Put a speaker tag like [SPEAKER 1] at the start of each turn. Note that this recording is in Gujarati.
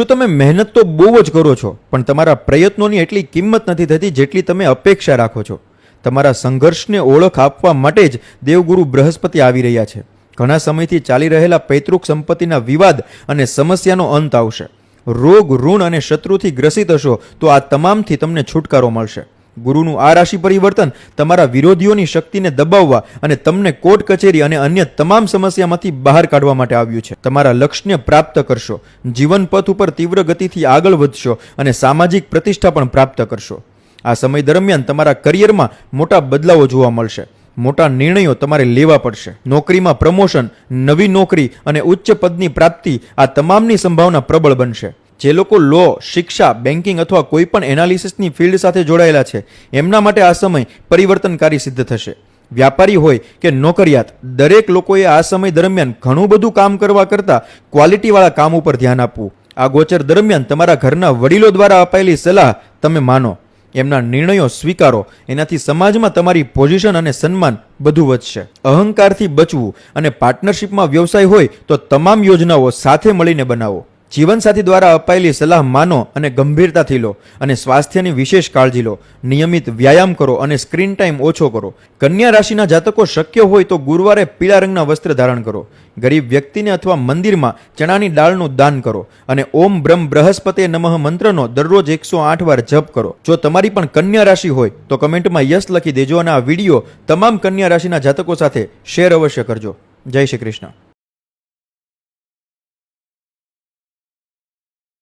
[SPEAKER 1] જો તમે મહેનત તો બહુ જ કરો છો, પણ તમારા પ્રયત્નોની એટલી કિંમત નથી થતી જેટલી તમે અપેક્ષા રાખો છો. તમારા સંઘર્ષને ઓળખ આપવા માટે જ દેવગુરુ બૃહસ્પતિ આવી રહ્યા છે. ઘણા સમયથી ચાલી રહેલા પૈતૃક સંપત્તિના વિવાદ અને સમસ્યાનો અંત આવશે. રોગ, ઋણ અને શત્રુથી ગ્રસિત હશો તો આ તમામથી તમને છુટકારો મળશે. ગુરુનું આ રાશિ પરિવર્તન તમારા વિરોધીઓની શક્તિને દબાવવા અને તમને કોર્ટ કચેરી અને અન્ય તમામ સમસ્યામાંથી બહાર કાઢવા માટે આવ્યું છે. તમારા લક્ષ્યને પ્રાપ્ત કરશો. જીવન પથ ઉપર તીવ્ર ગતિથી આગળ વધશો અને સામાજિક પ્રતિષ્ઠા પણ પ્રાપ્ત કરશો. આ સમય દરમિયાન તમારા કરિયરમાં મોટા બદલાવો જોવા મળશે. મોટા નિર્ણયો તમારે લેવા પડશે. નોકરીમાં પ્રમોશન, નવી નોકરી અને ઉચ્ચ પદની પ્રાપ્તિ આ તમામની સંભાવના પ્રબળ બનશે. જે લોકો લો શિક્ષા બેન્કિંગ અથવા કોઈપણ એનાલિસિસની ફિલ્ડ સાથે જોડાયેલા છે, એમના માટે આ સમય પરિવર્તનકારી સિદ્ધ થશે. વ્યાપારી હોય કે નોકરિયાત, દરેક લોકોએ આ સમય દરમિયાન ઘણું બધું કામ કરવા કરતાં ક્વોલિટીવાળા કામ ઉપર ધ્યાન આપવું. આ ગોચર દરમિયાન તમારા ઘરના વડીલો દ્વારા અપાયેલી સલાહ તમે માનો. એમના નિર્ણયો સ્વીકારો. એનાથી સમાજમાં તમારી પોઝિશન અને સન્માન બધું વધશે. અહંકારથી બચવું અને પાર્ટનરશિપમાં વ્યવસાય હોય તો તમામ યોજનાઓ સાથે મળીને બનાવો. જીવનસાથી દ્વારા અપાયેલી સલાહ માનો અને ગંભીરતાથી લો અને સ્વાસ્થ્યની વિશેષ કાળજી લો. નિયમિત વ્યાયામ કરો અને સ્ક્રીન ટાઈમ ઓછો કરો. કન્યા રાશિના જાતકો શક્ય હોય તો ગુરુવારે પીળા રંગના વસ્ત્ર ધારણ કરો. ગરીબ વ્યક્તિને અથવા મંદિરમાં ચણાની દાળનું દાન કરો અને ઓમ બ્રહ્મ બૃહસ્પતે નમઃ મંત્રનો દરરોજ એકસો આઠ વાર જપ કરો. જો તમારી પણ કન્યા રાશિ હોય તો કમેન્ટમાં યસ લખી દેજો અને આ વીડિયો તમામ કન્યા રાશિના જાતકો સાથે શેર અવશ્ય કરજો. જય શ્રી કૃષ્ણ.